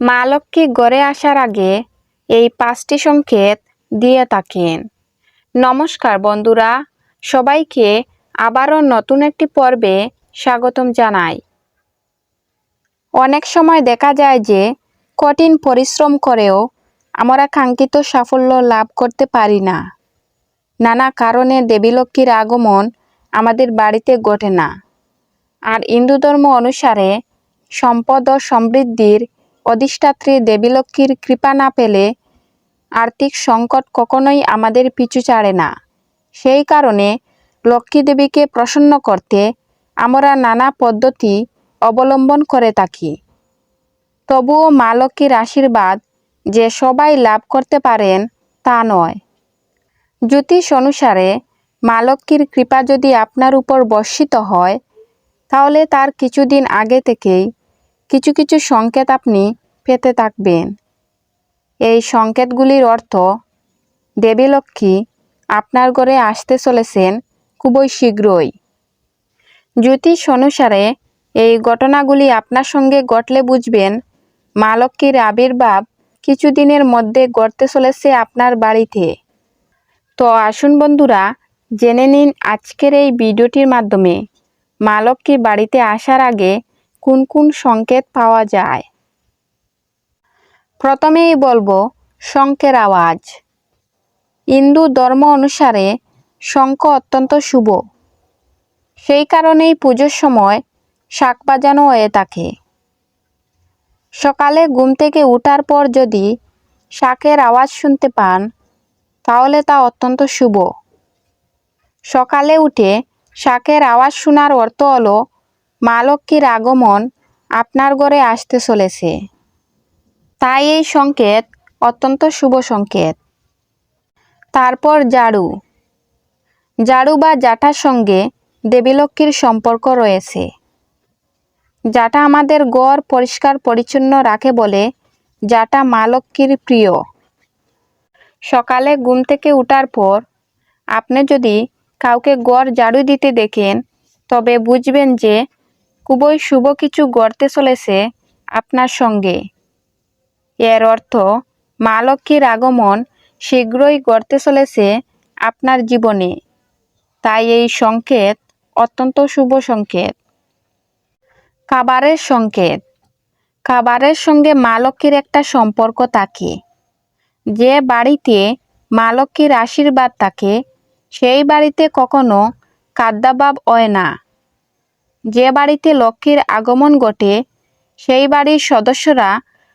মা লক্ষ্মী গড়ে আসার আগে এই পাঁচটি সংকেত দিয়ে থাকেন। নমস্কার বন্ধুরা, সবাইকে আবারও নতুন একটি পর্বে স্বাগতম জানাই। অনেক সময় দেখা যায় যে কঠিন পরিশ্রম করেও আমরা কাঙ্ক্ষিত সাফল্য লাভ করতে পারি না। নানা কারণে দেবী লক্ষ্মীর আগমন আমাদের বাড়িতে ঘটে না। আর হিন্দু ধর্ম অনুসারে সম্পদ ও সমৃদ্ধির অধিষ্ঠাত্রী দেবীলক্ষ্মীর কৃপা না পেলে আর্থিক সংকট কখনোই আমাদের পিছু ছাড়ে না। সেই কারণে লক্ষ্মী দেবীকে প্রসন্ন করতে আমরা নানা পদ্ধতি অবলম্বন করে থাকি। তবুও মা লক্ষ্মীর আশীর্বাদ যে সবাই লাভ করতে পারেন তা নয়। জ্যোতিষ অনুসারে মা লক্ষ্মীর কৃপা যদি আপনার উপর বর্ষিত হয়, তাহলে তার কিছুদিন আগে থেকেই কিছু কিছু সংকেত আপনি পেতে থাকবেন। এই সংকেতগুলির অর্থ দেবী লক্ষ্মী আপনার ঘরে আসতে চলেছেন খুবই শীঘ্রই। জ্যোতিষ অনুসারে এই ঘটনাগুলি আপনার সঙ্গে ঘটলে বুঝবেন, মা লক্ষ্মীর আবির্ভাব কিছুদিনের মধ্যে ঘটতে চলেছে আপনার বাড়িতে। তো আসুন বন্ধুরা, জেনে নিন আজকের এই ভিডিওটির মাধ্যমে মা বাড়িতে আসার আগে কোন কোন সংকেত পাওয়া যায়। প্রথমেই বলব শঙ্কের আওয়াজ। হিন্দু ধর্ম অনুসারে শঙ্খ অত্যন্ত শুভ। সেই কারণেই পুজোর সময় শাক বাজানো হয়ে থাকে। সকালে ঘুম থেকে উঠার পর যদি শাকের আওয়াজ শুনতে পান, তাহলে তা অত্যন্ত শুভ। সকালে উঠে শাকের আওয়াজ শোনার অর্থ হলো, মা লক্ষ্মীর আগমন আপনার ঘরে আসতে চলেছে। তাই এই সংকেত অত্যন্ত শুভ সংকেত। তারপর জাড়ু জাড়ু বা জাটার সঙ্গে দেবীলক্ষ্মীর সম্পর্ক রয়েছে। যাটা আমাদের গড়, পরিষ্কার, পরিচ্ছন্ন রাখে বলে যাটা মা লক্ষ্মীর প্রিয়। সকালে ঘুম থেকে উঠার পর আপনি যদি কাউকে গড় ঝাড়ু দিতে দেখেন, তবে বুঝবেন যে খুবই শুভ কিছু গড়তে চলেছে আপনার সঙ্গে। এর অর্থ মা লক্ষ্মীর আগমন শীঘ্রই গড়তে চলেছে আপনার জীবনে। তাই এই সংকেত অত্যন্ত শুভ সংকেত। খাবারের সংকেত। খাবারের সঙ্গে মা লক্ষ্মীর একটা সম্পর্ক থাকে। যে বাড়িতে মা লক্ষ্মীর আশীর্বাদ থাকে, সেই বাড়িতে কখনো খাদ্যাভাব হয় না। যে বাড়িতে লক্ষ্মীর আগমন ঘটে, সেই বাড়ির সদস্যরা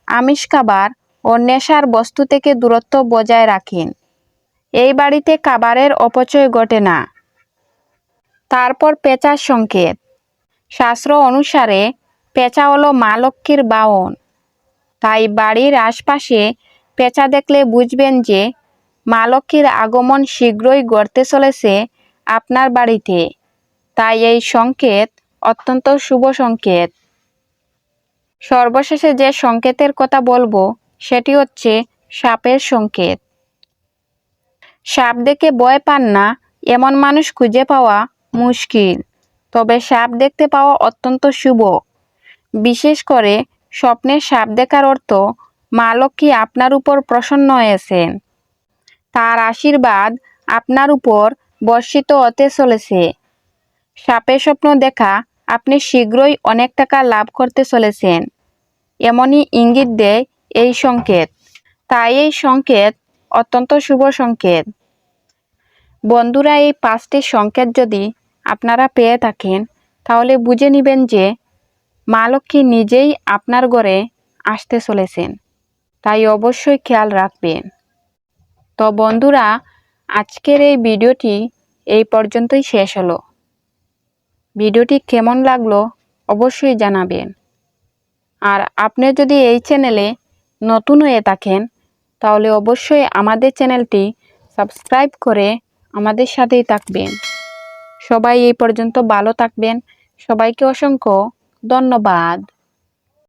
আমিষ খাবার ও নেশার বস্তু থেকে দূরত্ব বজায় রাখেন। এই বাড়িতে খাবারের অপচয় ঘটে না। তারপর পেঁচার সংকেত। শাস্ত্র অনুসারে পেঁচা হলো মা লক্ষ্মীর বাহন। তাই বাড়ির আশপাশে পেঁচা দেখলে বুঝবেন যে মা লক্ষ্মীর আগমন শীঘ্রই গড়তে চলেছে আপনার বাড়িতে। তাই এই সংকেত অত্যন্ত শুভ সংকেত। সর্বশেষে যে সংকেতের কথা বলব, সেটি হচ্ছে সাপের সংকেত। সাপ দেখে ভয় পান না, এমন মানুষ খুঁজে পাওয়া মুশকিল, তবে সাপ দেখতে পাওয়া অত্যন্ত শুভ। বিশেষ করে স্বপ্নে সাপ দেখার অর্থ, মা লক্ষ্মী আপনার উপর প্রসন্ন হয়েছেন। তার আশীর্বাদ আপনার উপর বর্ষিত হতে চলেছে। সাপের স্বপ্ন দেখা আপনি শীঘ্রই অনেক টাকা লাভ করতে চলেছেন। এমনই ইঙ্গিত দেয় এই সংকেত। তাই এই সংকেত অত্যন্ত শুভ সংকেত। বন্ধুরা, এই পাঁচটি সংকেত যদি আপনারা পেয়ে থাকেন, তাহলে বুঝে নেবেন যে মা লক্ষ্মী নিজেই আপনার ঘরে আসতে চলেছেন। তাই অবশ্যই খেয়াল রাখবেন। তো বন্ধুরা, আজকের এই ভিডিওটি এই পর্যন্তই শেষ হলো। ভিডিওটি কেমন লাগল অবশ্যই জানাবেন। আর আপনি যদি এই চ্যানেলে নতুন হয়ে থাকেন, তাহলে অবশ্যই আমাদের চ্যানেলটি সাবস্ক্রাইব করে আমাদের সাথেই থাকবেন। সবাই এই পর্যন্ত ভালো থাকবেন। সবাইকে অসংখ্য ধন্যবাদ।